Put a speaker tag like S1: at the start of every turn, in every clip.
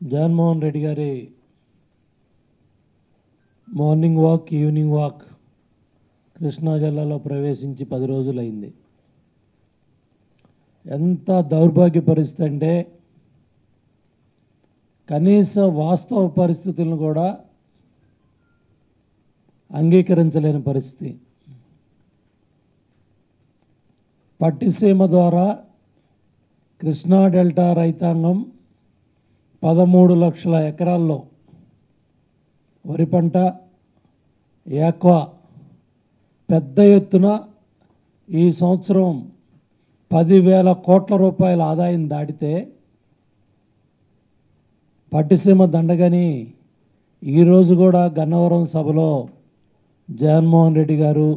S1: జగన్మోహన్ రెడ్డి గారి morning walk evening walk Krishna జిల్లాలో ప్రవేశించి పది రోజులైంది. ఎంత దౌర్భాగ్య పరిస్థితి అంటే కనీస వాస్తవ పరిస్థితులను కూడా అంగీకరించలేని పరిస్థితి. పట్టిసీమ ద్వారా కృష్ణా డెల్టా రైతాంగం పదమూడు లక్షల ఎకరాల్లో వరి పంట ఏక్వా పెద్ద ఎత్తున ఈ సంవత్సరం పదివేల కోట్ల రూపాయల ఆదాయం దాటితే పట్టిసీమ దండగని ఈరోజు కూడా గన్నవరం సభలో జగన్మోహన్ రెడ్డి గారు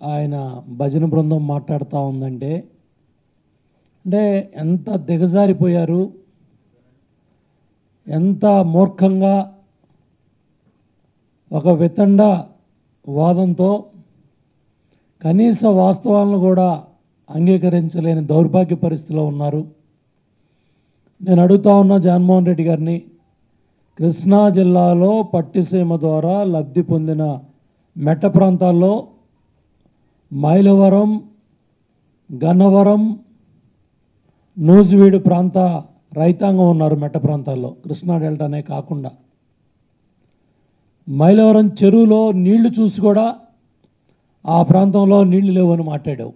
S1: ఆయన భజన బృందం మాట్లాడుతూ ఉందంటే అంటే ఎంత దిగజారిపోయారు ఎంత మూర్ఖంగా ఒక వితండ వాదంతో కనీస వాస్తవాలను కూడా అంగీకరించలేని దౌర్భాగ్య పరిస్థితిలో ఉన్నారు. నేను అడుగుతా ఉన్నా జగన్మోహన్ రెడ్డి గారిని కృష్ణా జిల్లాలో పట్టిసీమ ద్వారా లబ్ధి పొందిన మెట్ట ప్రాంతాల్లో మైలవరం గన్నవరం నూజివీడు ప్రాంత రైతాంగం ఉన్నారు మెట్ట ప్రాంతాల్లో. కృష్ణా డెల్టానే కాకుండా. మైలవరం చెరువులో నీళ్ళు చూసి కూడా ఆ ప్రాంతంలో నీళ్ళు లేవని మాట్లాడావు.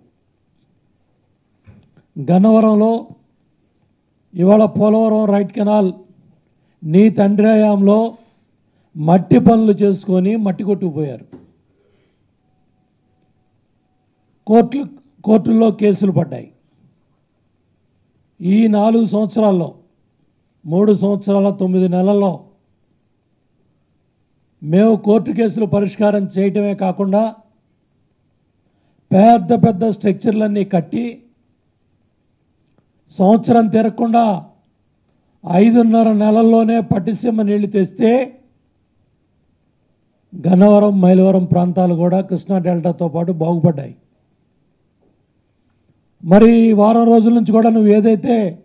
S1: గన్నవరంలో ఇవాళ పోలవరం రైట్ కెనాల్ నీ తండ్రి హయాంలో మట్టి పనులు చేసుకొని మట్టి కొట్టుకుపోయారు. కోర్టు కోర్టుల్లో కేసులు పడ్డాయి. ఈ నాలుగు సంవత్సరాల్లో మూడు సంవత్సరాల తొమ్మిది నెలల్లో మేము కోర్టు కేసులు పరిష్కారం చేయటమే కాకుండా పెద్ద పెద్ద స్ట్రక్చర్లన్నీ కట్టి సంవత్సరం తిరగకుండా ఐదున్నర నెలల్లోనే పట్టిసీమ నీళ్ళు తెస్తే గన్నవరం మైలవరం ప్రాంతాలు కూడా కృష్ణా డెల్టాతో పాటు బాగుపడ్డాయి. మరి ఈ వారం రోజుల నుంచి కూడా నువ్వు ఏదైతే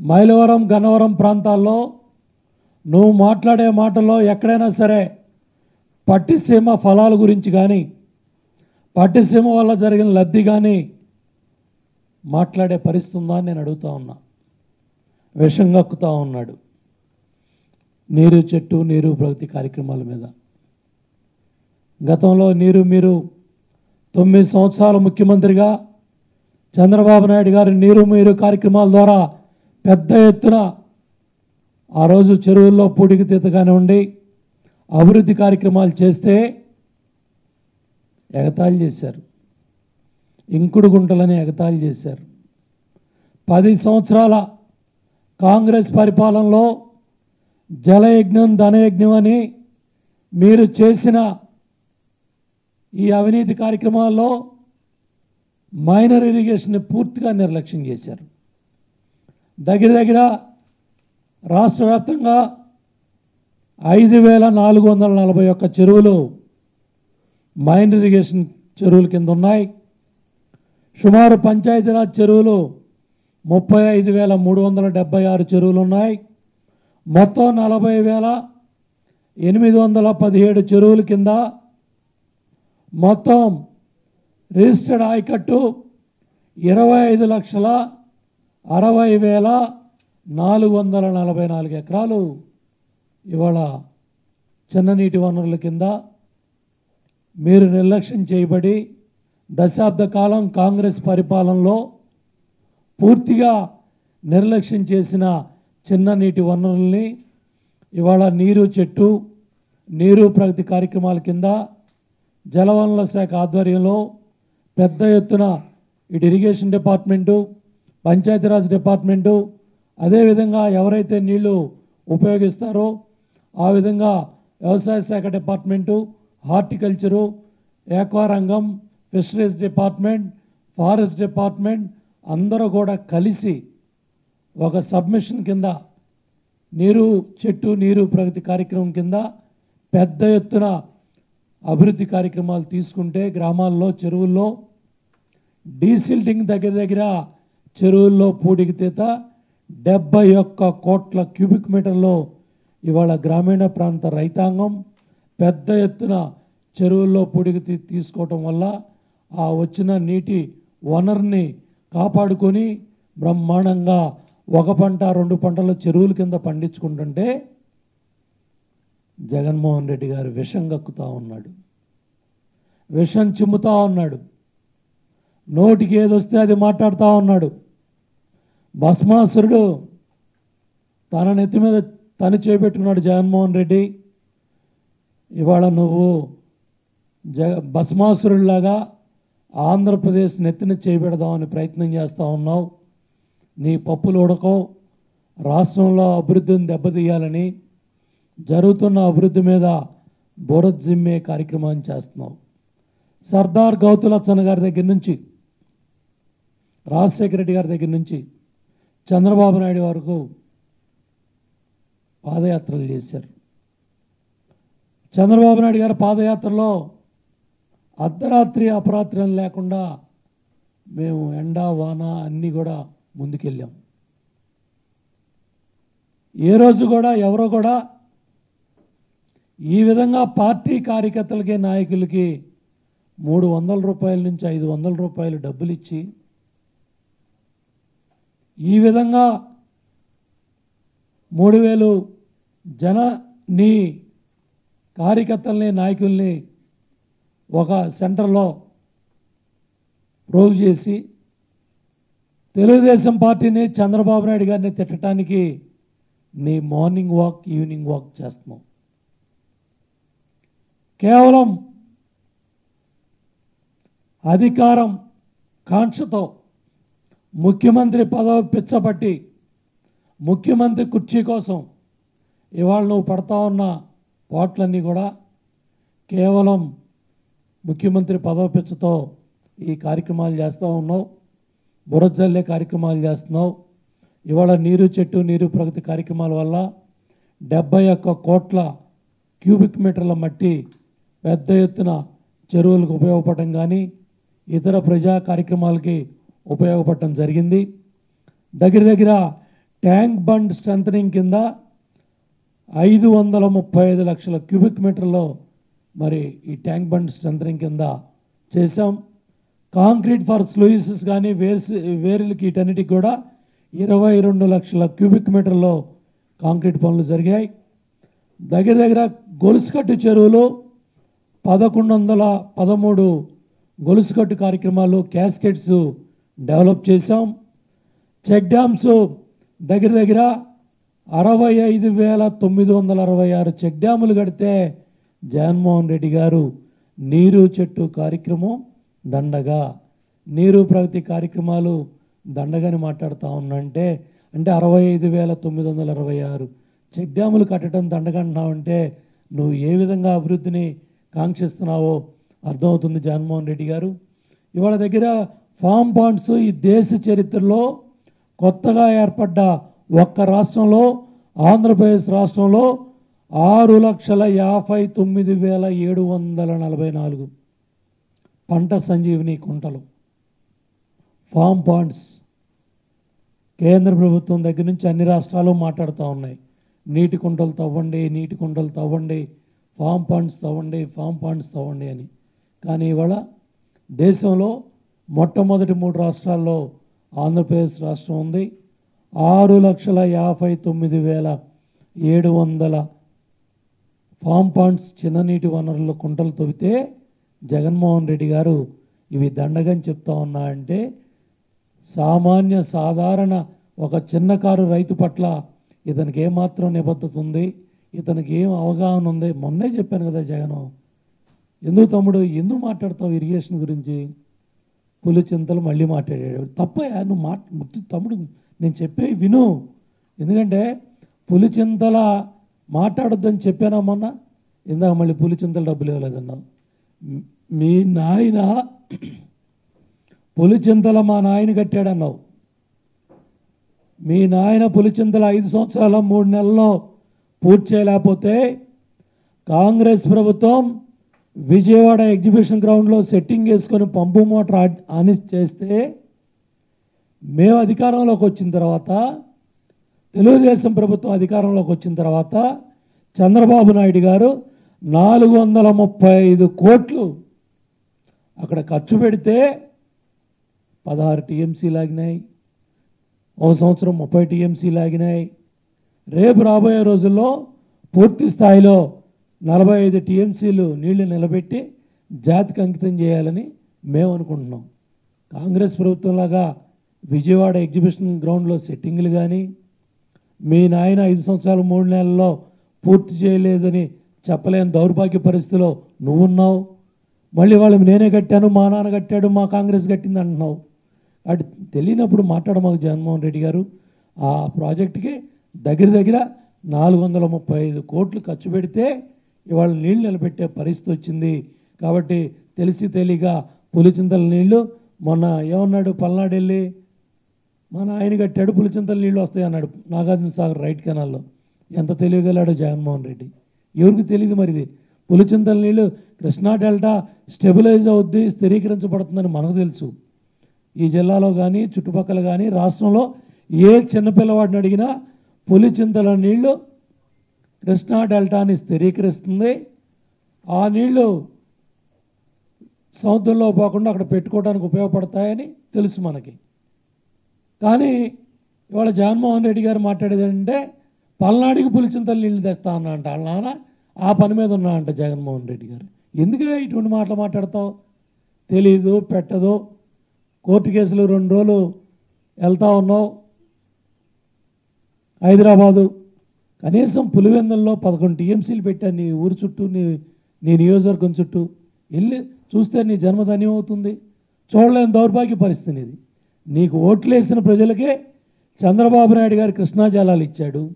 S1: మైలవరం గన్నవరం ప్రాంతాల్లో నువ్వు మాట్లాడే మాటల్లో ఎక్కడైనా సరే పట్టిసీమ ఫలాల గురించి కానీ పట్టిసీమ వల్ల జరిగిన లబ్ధి కానీ మాట్లాడే పరిస్థితి ఉందా నేను అడుగుతా ఉన్నా. విషం కక్కుతా ఉన్నాడు. నీరు చెట్టు నీరు ప్రగతి కార్యక్రమాల మీద. గతంలో నీరు మీరు తొమ్మిది సంవత్సరాల ముఖ్యమంత్రిగా చంద్రబాబు నాయుడు గారి నీరు మీరు కార్యక్రమాల ద్వారా పెద్ద ఎత్తున ఆ రోజు చెరువుల్లో పూడికి తీత కానివ్వండి అభివృద్ధి కార్యక్రమాలు చేస్తే ఎగతాళి చేశారు. ఇంకుడు గుంటలని ఎగతాళి చేశారు. పది సంవత్సరాల కాంగ్రెస్ పరిపాలనలో జలయజ్ఞం ధనయజ్ఞం అని మీరు చేసిన ఈ అవినీతి కార్యక్రమాల్లో మైనర్ ఇరిగేషన్ని పూర్తిగా నిర్లక్ష్యం చేశారు. దగ్గర దగ్గర రాష్ట్ర వ్యాప్తంగా ఐదు వేల నాలుగు వందల నలభై ఒక్క చెరువులు మైనర్ ఇరిగేషన్ చెరువుల కింద ఉన్నాయి. సుమారు పంచాయతీరాజ్ చెరువులు ముప్పై ఐదు వేల మూడు వందల డెబ్బై ఆరు చెరువులు ఉన్నాయి. మొత్తం నలభై వేల ఎనిమిది వందల పదిహేడు చెరువుల కింద మొత్తం రిజిస్టర్డ్ ఆయకట్టు ఇరవై ఐదు లక్షల అరవై వేల నాలుగు వందల నలభై నాలుగు ఎకరాలు ఇవాళ చిన్న నీటి వనరుల కింద మీరు నిర్లక్ష్యం చేయబడి దశాబ్ద కాలం కాంగ్రెస్ పరిపాలనలో పూర్తిగా నిర్లక్ష్యం చేసిన చిన్న నీటి వనరుల్ని ఇవాళ నీరు చెట్టు నీరు ప్రగతి కార్యక్రమాల కింద జలవనరుల శాఖ ఆధ్వర్యంలో పెద్ద ఎత్తున ఇటు ఇరిగేషన్ డిపార్ట్మెంటు పంచాయతీరాజ్ డిపార్ట్మెంటు అదేవిధంగా ఎవరైతే నీళ్ళు ఉపయోగిస్తారో ఆ విధంగా వ్యవసాయ శాఖ డిపార్ట్మెంటు హార్టికల్చరు ఏక్వారంగం ఫిషరీస్ డిపార్ట్మెంట్ ఫారెస్ట్ డిపార్ట్మెంట్ అందరూ కూడా కలిసి ఒక సబ్మిషన్ కింద నీరు చెట్టు నీరు ప్రగతి కార్యక్రమం కింద పెద్ద ఎత్తున అభివృద్ధి కార్యక్రమాలు తీసుకుంటే గ్రామాల్లో చెరువుల్లో డీసిల్టింగ్ దగ్గర దగ్గర చెరువుల్లో పూడికి తీత డెబ్బై ఒక్క కోట్ల క్యూబిక్ మీటర్లో ఇవాళ గ్రామీణ ప్రాంత రైతాంగం పెద్ద ఎత్తున చెరువుల్లో పూడికి తీ తీసుకోవటం వల్ల ఆ వచ్చిన నీటి వనరుని కాపాడుకొని బ్రహ్మాండంగా ఒక పంట రెండు పంటలు చెరువుల కింద పండించుకుంటుంటే జగన్మోహన్ రెడ్డి గారు విషం గక్కుతూ ఉన్నాడు. విషం చిమ్ముతూ ఉన్నాడు. నోటికి ఏదొస్తే అది మాట్లాడుతూ ఉన్నాడు. భస్మాసురుడు తన నెత్తి మీద తను చేపెట్టుకున్నాడు జగన్మోహన్ రెడ్డి. ఇవాళ నువ్వు జగ భస్మాసురుడిలాగా ఆంధ్రప్రదేశ్ నెత్తిన చేపెడదామని ప్రయత్నం చేస్తూ ఉన్నావు. నీ పప్పులు ఉడకవు రాష్ట్రంలో అభివృద్ధిని దెబ్బతీయాలని జరుగుతున్న అభివృద్ధి మీద బురద్ జిమ్మే కార్యక్రమాన్ని చేస్తున్నావు. సర్దార్ గౌతులచ్చన్న గారి దగ్గర నుంచి రాజశేఖర రెడ్డి గారి దగ్గర నుంచి చంద్రబాబు నాయుడు వరకు పాదయాత్రలు చేశారు. చంద్రబాబు నాయుడు గారి పాదయాత్రలో అర్ధరాత్రి అపరాత్రి లేకుండా మేము ఎండ వాన అన్నీ కూడా ముందుకెళ్ళాం. ఏ రోజు కూడా ఎవరో కూడా ఈ విధంగా పార్టీ కార్యకర్తలకి నాయకులకి మూడు వందల రూపాయల నుంచి ఐదు వందల రూపాయలు డబ్బులు ఇచ్చి ఈ విధంగా మూడు వేలు జన నీ కార్యకర్తల్ని నాయకుల్ని ఒక సెంటర్లో ప్రోగు చేసి తెలుగుదేశం పార్టీని చంద్రబాబు నాయుడు గారిని తిట్టడానికి నీ మార్నింగ్ వాక్ ఈవినింగ్ వాక్ చేస్తున్నావు కేవలం అధికారం కాంక్షతో ముఖ్యమంత్రి పదవి పిచ్చబట్టి ముఖ్యమంత్రి కుర్చీ కోసం ఇవాళ నువ్వు పడతా ఉన్న పాటలన్నీ కూడా కేవలం ముఖ్యమంత్రి పదవి పిచ్చతో ఈ కార్యక్రమాలు చేస్తూ ఉన్నావు. బురజల్లే కార్యక్రమాలు చేస్తున్నావు. ఇవాళ నీరు చెట్టు నీరు ప్రగతి కార్యక్రమాల వల్ల డెబ్బై ఒక్క కోట్ల క్యూబిక్ మీటర్ల మట్టి పెద్ద ఎత్తున చెరువులకు ఉపయోగపడటం కానీ ఇతర ప్రజా కార్యక్రమాలకి ఉపయోగపడటం జరిగింది. దగ్గర దగ్గర ట్యాంక్ బండ్ స్ట్రెంథనింగ్ కింద ఐదు వందల ముప్పై ఐదు లక్షల క్యూబిక్ మీటర్లో మరి ఈ ట్యాంక్ బండ్ స్ట్రెంథనింగ్ కింద చేశాం. కాంక్రీట్ ఫర్ స్లూయిసెస్ కానీ వేర్స్ వేరులకి వీటన్నిటికి కూడా ఇరవై రెండు లక్షల క్యూబిక్ మీటర్లో కాంక్రీట్ పనులు జరిగాయి. దగ్గర దగ్గర గొలుసుకట్టు చెరువులు పదకొండు వందల పదమూడు గొలుసుకట్టు కార్యక్రమాలు క్యాస్కెట్స్ డెవలప్ చేశాం. చెక్ డ్యామ్స్ దగ్గర దగ్గర అరవై ఐదు వేల తొమ్మిది వందల అరవై ఆరు చెక్ డ్యాములు కడితే జగన్మోహన్ రెడ్డి గారు నీరు చెట్టు కార్యక్రమం దండగా. నీరు ప్రగతి కార్యక్రమాలు దండగాని మాట్లాడుతూ ఉన్నంటే అంటే అరవై ఐదు వేల తొమ్మిది వందల అరవై ఆరు చెక్ డ్యాములు కట్టడం దండగంటున్నావంటే నువ్వు ఏ విధంగా అభివృద్ధిని కాంక్షిస్తున్నావో అర్థమవుతుంది జగన్మోహన్ రెడ్డి గారు. ఇవాళ దగ్గర ఫామ్ బాండ్స్ ఈ దేశ చరిత్రలో కొత్తగా ఏర్పడ్డ ఒక్క రాష్ట్రంలో ఆంధ్రప్రదేశ్ రాష్ట్రంలో ఆరు లక్షల యాభై తొమ్మిది వేల ఏడు వందల నలభై నాలుగు పంట సంజీవిని కుంటలు. ఫామ్ బాండ్స్ కేంద్ర ప్రభుత్వం దగ్గర నుంచి అన్ని రాష్ట్రాలు మాట్లాడుతూ ఉన్నాయి. నీటి కుంటలు తవ్వండి నీటి కుంటలు తవ్వండి ఫామ్ పాండ్స్ తవ్వండి ఫామ్ పాండ్స్ తవ్వండి అని. కానీ ఇవాళ దేశంలో మొట్టమొదటి మూడు రాష్ట్రాల్లో ఆంధ్రప్రదేశ్ రాష్ట్రం ఉంది. ఆరు లక్షల యాభై తొమ్మిది వేల ఏడు వందల ఫామ్ పాండ్స్ చిన్న నీటి వనరుల కుంటలు తవ్వితే జగన్మోహన్ రెడ్డి గారు ఇవి దండగని చెప్తా ఉన్నా అంటే సామాన్య సాధారణ ఒక చిన్న కారు రైతు పట్ల ఇతనికి ఏమాత్రం నిబద్ధత ఉంది ఇతనికి ఏం అవగాహన ఉంది? మొన్నే చెప్పాను కదా జగన్. ఎందుకు తమ్ముడు ఎందుకు మాట్లాడతావు ఇరిగేషన్ గురించి? పులి చింతలు మళ్ళీ మాట్లాడాడు. తప్పయా నువ్వు మాట తమ్ముడు నేను చెప్పే విను. ఎందుకంటే పులి చింతల మాట్లాడొద్దని చెప్పానా మొన్న? ఇందాక మళ్ళీ పులి చింతల డబ్బులు ఇవ్వలేదన్నావు. మీ నాయన పులిచింతల మా నాయన కట్టాడన్నావు. మీ నాయన పులిచింతల ఐదు సంవత్సరాల మూడు నెలల్లో పూర్తి చేయలేకపోతే కాంగ్రెస్ ప్రభుత్వం విజయవాడ ఎగ్జిబిషన్ గ్రౌండ్లో సెట్టింగ్ వేసుకొని పంపు మోటార్ ఆని చేస్తే మేము అధికారంలోకి వచ్చిన తర్వాత తెలుగుదేశం ప్రభుత్వం అధికారంలోకి వచ్చిన తర్వాత చంద్రబాబు నాయుడు గారు నాలుగు వందల ముప్పై ఐదు కోట్లు అక్కడ ఖర్చు పెడితే పదహారు టీఎంసీ లాగినాయి ఒక సంవత్సరం ముప్పై టీఎంసీ లాగినాయి. రేపు రాబోయే రోజుల్లో పూర్తి స్థాయిలో నలభై ఐదు టీఎంసీలు నీళ్ళు నిలబెట్టి జాతికి అంకితం చేయాలని మేము అనుకుంటున్నాం. కాంగ్రెస్ ప్రభుత్వంలాగా విజయవాడ ఎగ్జిబిషన్ గ్రౌండ్లో సెట్టింగ్లు కానీ మీ నాయన ఐదు సంవత్సరాలు మూడు నెలల్లో పూర్తి చేయలేదని చెప్పలేని దౌర్భాగ్య పరిస్థితిలో నువ్వున్నావు. మళ్ళీ వాళ్ళు నేనే కట్టాను మా నాన్న కట్టాడు మా కాంగ్రెస్ కట్టింది అంటున్నావు. అటు తెలియనప్పుడు మాట్లాడ మాకు జగన్మోహన్ రెడ్డి గారు. ఆ ప్రాజెక్టుకి దగ్గర దగ్గర నాలుగు వందల ముప్పై ఐదు కోట్లు ఖర్చు పెడితే ఇవాళ నీళ్ళు నిలబెట్టే పరిస్థితి వచ్చింది. కాబట్టి తెలిసి తెలియక పులిచింతల నీళ్ళు మొన్న ఏమన్నాడు పల్నాడు వెళ్ళి మన ఆయన కట్టాడు పులిచింతల నీళ్ళు వస్తాయి అన్నాడు నాగార్జున సాగర్ రైట్ కెనాల్లో. ఎంత తెలియగలాడు జగన్మోహన్ రెడ్డి. ఎవరికి తెలియదు మరి ఇది పులిచింతల నీళ్ళు కృష్ణా డెల్టా స్టెబిలైజ్ అవుద్ది స్థిరీకరించబడుతుందని మనకు తెలుసు. ఈ జిల్లాలో కానీ చుట్టుపక్కల కానీ రాష్ట్రంలో ఏ చిన్నపిల్లవాడిని అడిగినా పులిచింతల నీళ్ళు కృష్ణా డెల్టాని స్థిరీకరిస్తుంది. ఆ నీళ్ళు సముద్రంలో పోకుండా అక్కడ పెట్టుకోవడానికి ఉపయోగపడతాయని తెలుసు మనకి. కానీ ఇవాళ జగన్మోహన్ రెడ్డి గారు మాట్లాడేది ఏంటంటే పల్నాడికి పులిచింతలు నీళ్ళు తెస్తా అన్నా అంట వాళ్ళ నాన్న. ఆ పని మీద ఉన్నా అంట జగన్మోహన్ రెడ్డి గారు. ఎందుకే ఇటువంటి మాటలు మాట్లాడతావు? తెలీదు పెట్టదు. కోర్టు కేసులు రెండు రోజులు వెళ్తా ఉన్నావు. హైదరాబాదు కనీసం పులివెందుల్లో పదకొండు టీఎంసీలు పెట్టాను నీ ఊరు చుట్టూ నీ నీ నియోజకవర్గం చుట్టూ. వెళ్ళి చూస్తే నీ జన్మధన్యం అవుతుంది. చూడలేని దౌర్భాగ్య పరిస్థితి ఇది. నీకు ఓట్లేసిన ప్రజలకే చంద్రబాబు నాయుడు గారు కృష్ణా జలాలు ఇచ్చాడు.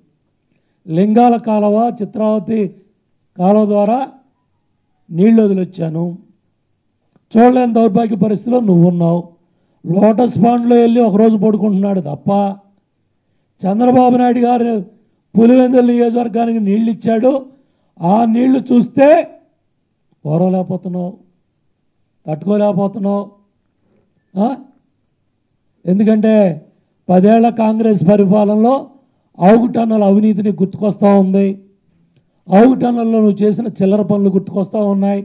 S1: లింగాల కాలువ చిత్రావతి కాలువ ద్వారా నీళ్ళు వదిలొచ్చాను. చూడలేని దౌర్భాగ్య పరిస్థితిలో నువ్వు ఉన్నావు. లోటస్ పాండ్లో వెళ్ళి ఒకరోజు పడుకుంటున్నాడు తప్ప. చంద్రబాబు నాయుడు గారు పులివెందుల నియోజకవర్గానికి నీళ్ళు ఇచ్చాడు. ఆ నీళ్ళు చూస్తే ఓరలేకపోతున్నావు తట్టుకోలేకపోతున్నావు ఎందుకంటే పదేళ్ళ కాంగ్రెస్ పరిపాలనలో ఆవు టన్నుల అవినీతిని గుర్తుకొస్తూ ఉంది. ఆవు టన్నుల్లో నువ్వు చేసిన చిల్లర పనులు గుర్తుకొస్తూ ఉన్నాయి.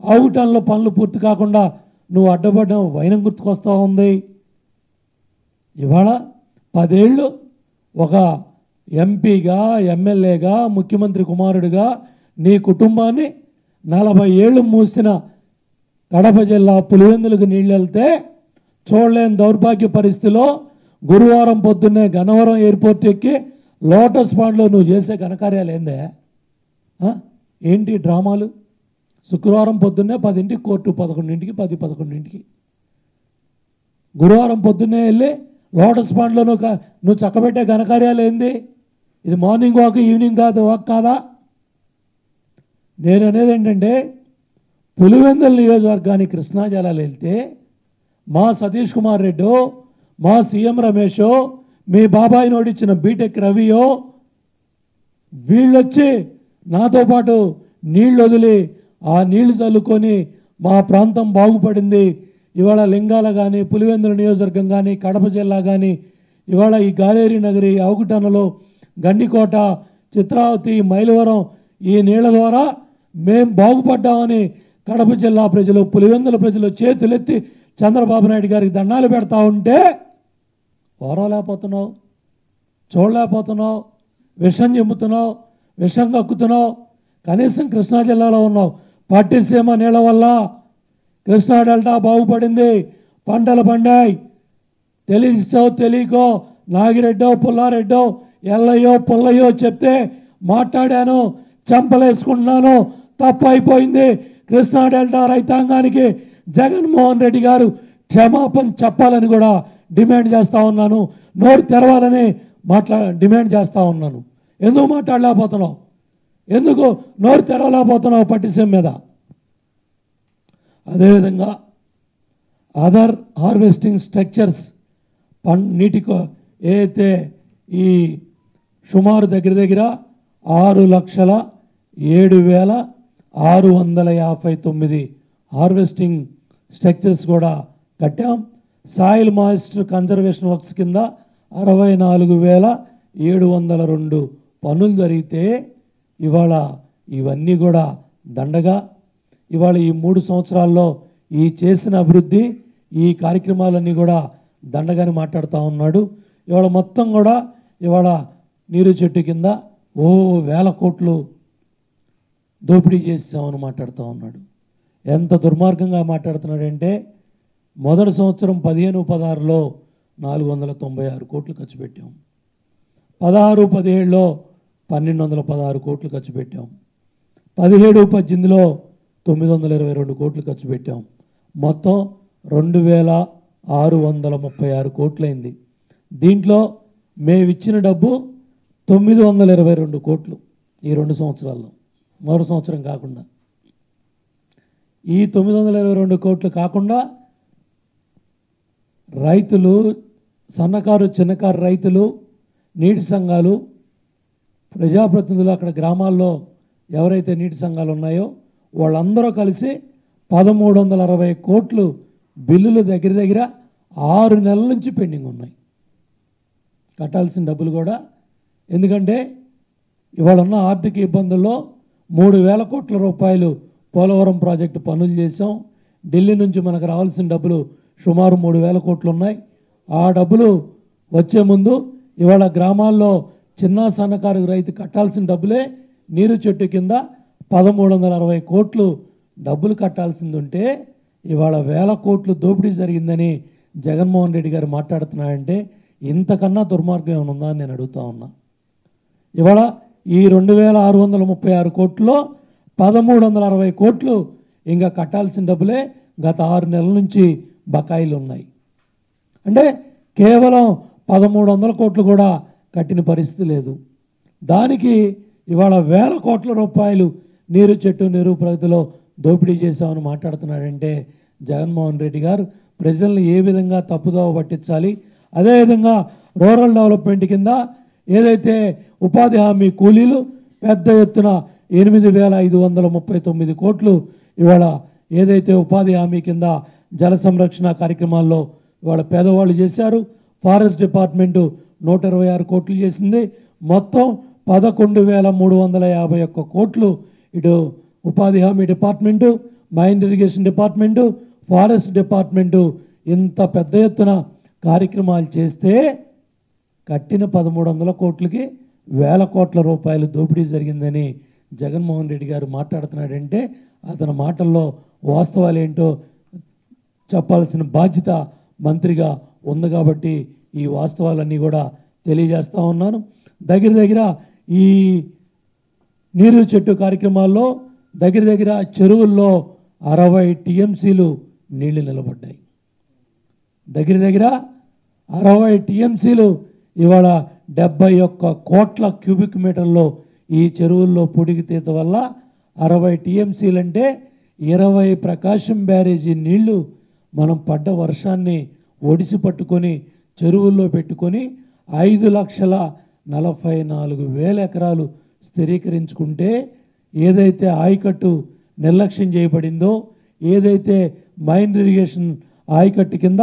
S1: ఆవు టన్నుల పనులు పూర్తి కాకుండా నువ్వు అడ్డపడ్డ వైనం గుర్తుకొస్తూ ఉంది. ఇవాళ పదేళ్ళు ఒక ఎంపీగా ఎమ్మెల్యేగా ముఖ్యమంత్రి కుమారుడిగా నీ కుటుంబాన్ని నలభై ఏళ్ళు మూసిన కడప జిల్లా పులివెందులకు నీళ్ళు వెళ్తే చూడలేని దౌర్భాగ్య పరిస్థితిలో గురువారం పొద్దున్నే గన్నవరం ఎయిర్పోర్ట్ ఎక్కి లోటస్ పాండ్లో నువ్వు చేసే ఘనకార్యాలు ఏందే? ఏంటి డ్రామాలు? శుక్రవారం పొద్దున్నే పదింటికి కోర్టు పదకొండింటికి పది పదకొండింటికి. గురువారం పొద్దున్నే వెళ్ళి లోటస్ పాండ్లో నువ్వు నువ్వు చక్కబెట్టే ఘనకార్యాలు ఏంది? ఇది మార్నింగ్ వాక్ ఈవినింగ్ కాదు వాక్ కాదా? నేను అనేది ఏంటంటే పులివెందుల నియోజకవర్గానికి కృష్ణా జలాలు వెళ్తే మా సతీష్ కుమార్ రెడ్డో మా సీఎం రమేషో మీ బాబాయ్ నోడిచ్చిన బీటెక్ రవియో వీళ్ళొచ్చి నాతో పాటు నీళ్ళు వదిలి ఆ నీళ్ళు చల్లుకొని మా ప్రాంతం బాగుపడింది. ఇవాళ లింగాల కానీ పులివెందుల నియోజకవర్గం కానీ కడప జిల్లా కానీ ఇవాళ ఈ గాలేరి నగరి అవకుటనలో గండికోట చిత్రావతి మైలవరం ఈ నీళ్ళ ద్వారా మేం బాగుపడ్డామని కడప జిల్లా ప్రజలు పులివెందుల ప్రజలు చేతులెత్తి చంద్రబాబు నాయుడు గారికి దండాలు పెడతా ఉంటే ఓరలేకపోతున్నావు చూడలేకపోతున్నావు విషం చెమ్ముతున్నావు విషం కక్కుతున్నావు కనీసం కృష్ణా జిల్లాలో ఉన్నావు. పట్టిసీమ నీళ్ళ వల్ల కృష్ణా డెల్టా బాగుపడింది పంటలు పండాయి. తెలిసో తెలియకో నాగిరెడ్డో పుల్లారెడ్డో ఎల్లయ్యో పుల్లయ్యో చెప్తే మాట్లాడాను చంపలేసుకుంటున్నాను తప్పు అయిపోయింది కృష్ణా డెల్టా రైతాంగానికి జగన్మోహన్ రెడ్డి గారు క్షమాపణ చెప్పాలని కూడా డిమాండ్ చేస్తూ ఉన్నాను. నోరు తెరవాలని మాట్లా డిమాండ్ చేస్తూ ఉన్నాను. ఎందుకు మాట్లాడలేకపోతున్నావు? ఎందుకు నోరు తెరవలేకపోతున్నావు పట్టిసీమ మీద? అదేవిధంగా అదర్ హార్వెస్టింగ్ స్ట్రక్చర్స్ పన్ నీటికో ఏదైతే ఈ సుమారు దగ్గర దగ్గర ఆరు లక్షల ఏడు వేల ఆరు వందల యాభై తొమ్మిది హార్వెస్టింగ్ స్ట్రక్చర్స్ కూడా కట్టాం. సాయిల్ మాయిస్టర్ కన్జర్వేషన్ వర్క్స్ కింద అరవై నాలుగు వేల ఏడు వందల రెండు పనులు జరిగితే ఇవాళ ఇవన్నీ కూడా దండగా. ఇవాళ ఈ మూడు సంవత్సరాల్లో ఈ చేసిన అభివృద్ధి ఈ కార్యక్రమాలన్నీ కూడా దండగాని మాట్లాడుతూ ఉన్నాడు. ఇవాళ మొత్తం కూడా ఇవాళ నీరు చెట్టు కింద ఓ వేల కోట్లు దోపిడీ చేసామని మాట్లాడుతూ ఉన్నాడు. ఎంత దుర్మార్గంగా మాట్లాడుతున్నాడంటే మొదటి సంవత్సరం పదిహేను పదహారులో నాలుగు వందల తొంభై ఆరు కోట్లు ఖర్చు పెట్టాం. పదహారు పదిహేడులో పన్నెండు వందల పదహారు కోట్లు ఖర్చు పెట్టాం. పదిహేడు పద్దెనిమిదిలో తొమ్మిది వందల ఇరవై రెండు కోట్లు ఖర్చు పెట్టాం. మొత్తం రెండు వేల ఆరు వందల ముప్పై ఆరు కోట్లయింది. దీంట్లో మేమిచ్చిన డబ్బు తొమ్మిది వందల ఇరవై రెండు కోట్లు ఈ రెండు సంవత్సరాల్లో. మరో సంవత్సరం కాకుండా. ఈ తొమ్మిది వందల ఇరవై రెండు కోట్లు కాకుండా రైతులు సన్నకారు చిన్నకారు రైతులు నీటి సంఘాలు ప్రజాప్రతినిధులు అక్కడ గ్రామాల్లో ఎవరైతే నీటి సంఘాలు ఉన్నాయో వాళ్ళందరూ కలిసి పదమూడు వందల అరవై కోట్లు బిల్లులు దగ్గర దగ్గర ఆరు నెలల నుంచి పెండింగ్ ఉన్నాయి. కట్టాల్సిన డబ్బులు కూడా ఎందుకంటే ఇవాళ ఉన్న ఆర్థిక ఇబ్బందుల్లో మూడు వేల కోట్ల రూపాయలు పోలవరం ప్రాజెక్టు పనులు చేసాం ఢిల్లీ నుంచి మనకు రావాల్సిన డబ్బులు సుమారు మూడు వేల కోట్లు ఉన్నాయి. ఆ డబ్బులు వచ్చే ముందు ఇవాళ గ్రామాల్లో చిన్న సన్నకారు రైతు కట్టాల్సిన డబ్బులే నీరు చెట్టు కింద పదమూడు వందల అరవై కోట్లు డబ్బులు కట్టాల్సింది ఉంటే ఇవాళ వేల కోట్లు దోపిడీ జరిగిందని జగన్మోహన్ రెడ్డి గారు మాట్లాడుతున్నాడంటే ఇంతకన్నా దుర్మార్గం ఏమైనా ఉందా అని నేను అడుగుతా ఉన్నా. ఇవాళ ఈ రెండు వేల ఆరు వందల ముప్పై ఆరు కోట్లలో పదమూడు వందల అరవై కోట్లు ఇంకా కట్టాల్సిన డబ్బులే గత ఆరు నెలల నుంచి బకాయిలు ఉన్నాయి. అంటే కేవలం పదమూడు వందల కోట్లు కూడా కట్టిన పరిస్థితి లేదు. దానికి ఇవాళ వేల కోట్ల రూపాయలు నీరు చెట్టు నీరు ప్రగతిలో దోపిడీ చేశామని మాట్లాడుతున్నాడంటే జగన్మోహన్ రెడ్డి గారు ప్రజల్ని ఏ విధంగా తప్పుదోవ పట్టించాలి? అదేవిధంగా రూరల్ డెవలప్మెంట్ కింద ఏదైతే ఉపాధి హామీ కూలీలు పెద్ద ఎత్తున ఎనిమిది వేల ఐదు వందల ముప్పై తొమ్మిది కోట్లు ఇవాళ ఏదైతే ఉపాధి హామీ కింద జల సంరక్షణ కార్యక్రమాల్లో ఇవాళ పేదవాళ్ళు చేశారు ఫారెస్ట్ డిపార్ట్మెంటు నూట ఇరవై ఆరు కోట్లు చేసింది. మొత్తం పదకొండు వేల మూడు వందల యాభై ఒక్క కోట్లు ఇటు ఉపాధి హామీ department minor irrigation department forest department ఇంత పెద్ద ఎత్తున కార్యక్రమాలు చేస్తే కట్టిన పదమూడు వందల కోట్లకి వేల కోట్ల రూపాయలు దోపిడీ జరిగిందని జగన్మోహన్ రెడ్డి గారు మాట్లాడుతున్నాడంటే అతని మాటల్లో వాస్తవాలు ఏంటో చెప్పాల్సిన బాధ్యత మంత్రిగా ఉంది కాబట్టి ఈ వాస్తవాలన్నీ కూడా తెలియజేస్తూ ఉన్నాను. దగ్గర దగ్గర ఈ నీరు చెట్టు కార్యక్రమాల్లో దగ్గర దగ్గర చెరువుల్లో అరవై టీఎంసీలు నీళ్ళు నిలబడ్డాయి. దగ్గర దగ్గర అరవై టీఎంసీలు ఇవాళ డెబ్బై ఒక్క కోట్ల క్యూబిక్ మీటర్లో ఈ చెరువుల్లో పొడిగి తీత వల్ల అరవై టీఎంసీలు అంటే ఇరవై ప్రకాశం బ్యారేజీ నీళ్ళు మనం పడ్డ వర్షాన్ని ఒడిసి పట్టుకొని చెరువుల్లో పెట్టుకొని ఐదు లక్షల నలభై నాలుగు వేల ఎకరాలు స్థిరీకరించుకుంటే ఏదైతే ఆయకట్టు నిర్లక్ష్యం చేయబడిందో ఏదైతే మైండ్ ఇరిగేషన్ ఆయకట్టు కింద